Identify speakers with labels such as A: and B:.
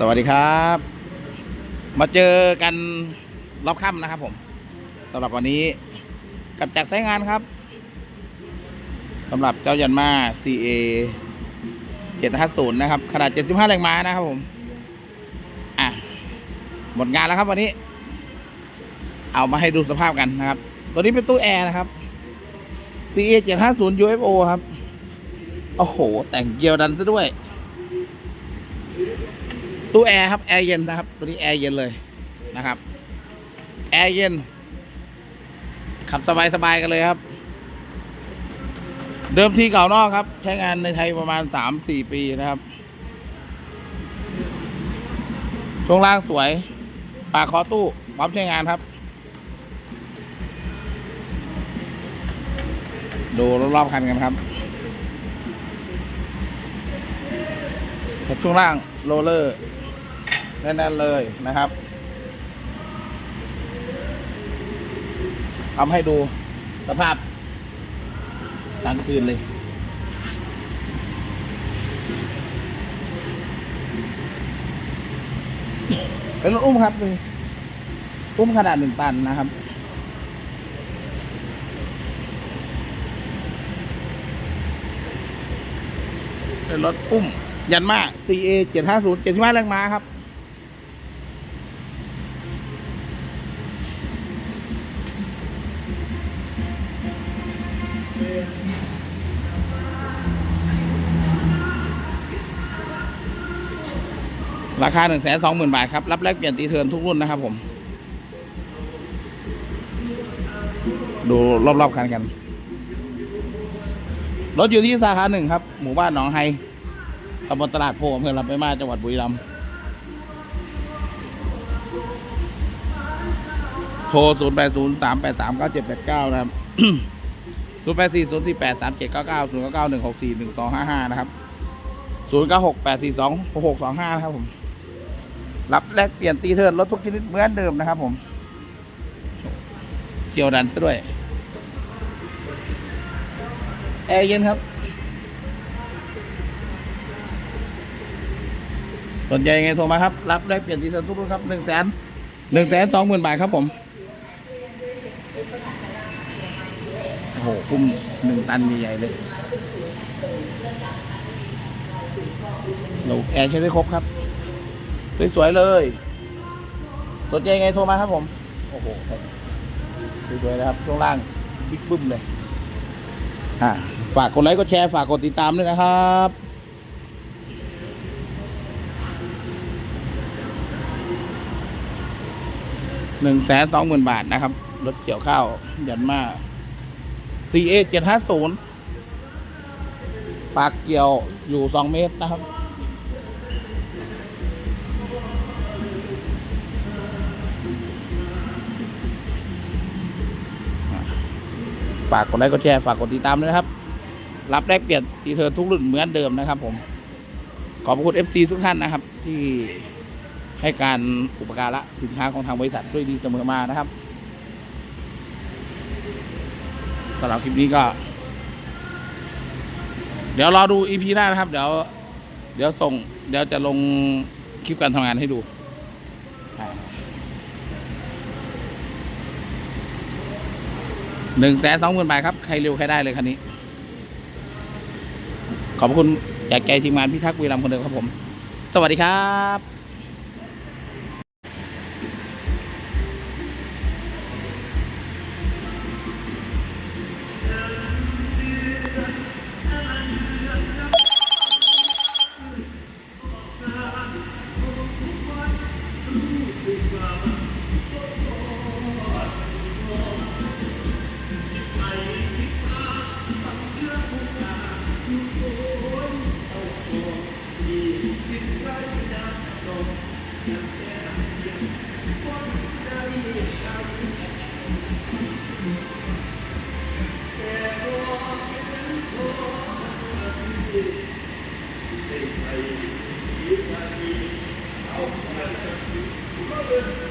A: สวัสดีครับ มาเจอกันรอบค่ำนะครับผมสำหรับวันนี้กับจากสายงานครับสำหรับเจ้ายันมา CA 750นะครับ ขนาด 75 แรงม้านะครับผม อะ หมดงานแล้วครับวันนี้ เอามาให้ดูสภาพกันนะครับ ตัวนี้เป็นตู้แอร์นะครับ CA 750 UFO ครับ โอ้โห แต่งเกียวดันซะด้วย ตู้แอร์ครับแอร์เย็นนะครับตัวนี้แอร์เย็นเลยนะครับแอร์เย็นขับสบายๆกันเลยครับ เดิมทีเก่านอกครับ ใช้งานในไทยประมาณสามสี่ปีนะครับช่วงล่างสวย ปากคอตู้พร้อมใช้งานครับ ดูรอบๆคันกันครับช่วงล่างโรลเลอร์ แน่นๆเลยนะครับทำให้ดูสภาพกลางคืนเลยเป็นรถอุ้มครับนี่อุ้มขนาดหนึ่งตันนะครับเป็นรถอุ้ม ยันมา CA 750 75แรงม้าครับ ราคา1 2 0 0 0 0บาทครับ รับแลกเปลี่ยนตีเทินทุกรุ่นนะครับผม ดูรอบๆคันกัน รถอยู่ที่สาขาหนึ่งครับ หมู่บ้านหนองไฮตำบลตลาดโพอำเภอลำไปางมาจังหวัดบุรีรัมย์โทร 0 8 0 3 8 3 9 7 8 9 นะครับ 0 8 4 0 4 8 3 7 9 9 0 9 9 1 6 4 1 2 5 5นะครับ0 9 6 8 4 2 6 6 2 5นะครับผม รับแลกเปลี่ยนตีเทิร์นรถทุกชนิดเหมือนเดิมนะครับผมเกี่ยวดันซะด้วย แอร์เย็นครับ สนใจยังไงโทรมาครับ รับได้เปลี่ยนดีเซลทุกรุ่นครับหนึ่งแสนหนึ่งแสนสองหมื่นบาทครับผม โอ้โหคุ้มหนึ่งตันใหญ่เลย เราแอร์ใช้ได้ครบครับ สวยๆเลย สนใจไงโทรมาครับผม โอ้โห สวยๆนะครับช่วงล่างบิ๊กบึ้มเลย อ่า ฝากกดไลค์กดแชร์ฝากกดติดตามด้วยนะครับหนึ่งแสนสองหมื่นบาทนะครับ รถเกี่ยวข้าวยันมา CA เจ็ดห้าศูนย์ปากเกี่ยวอยู่สองเมตรนะครับ ฝากกดไลค์กดแชร์ ฝากกดติดตามด้วยนะครับ รับแลกเปลี่ยนตีเธอทุกรุ่นเหมือนเดิมนะครับผม ขอบคุณ FC ทุกท่านนะครับที่ให้การอุปการะสินค้าของทางบริษัทด้วยดีเสมอมานะครับ สำหรับคลิปนี้ก็ เดี๋ยวรอดู EP หน้านะครับ เดี๋ยว เดี๋ยวส่ง เดี๋ยวจะลงคลิปการทำงานให้ดูหนึ่งแสนสองหมื่นบาทครับ ใครเร็วใครได้เลยคันนี้ ขอบคุณจากใจทีมงานพิทักษ์วีรัมคนเดิมครับผม สวัสดีครับ Israel ist jeden Tag jeden, auch die Mannschaft zu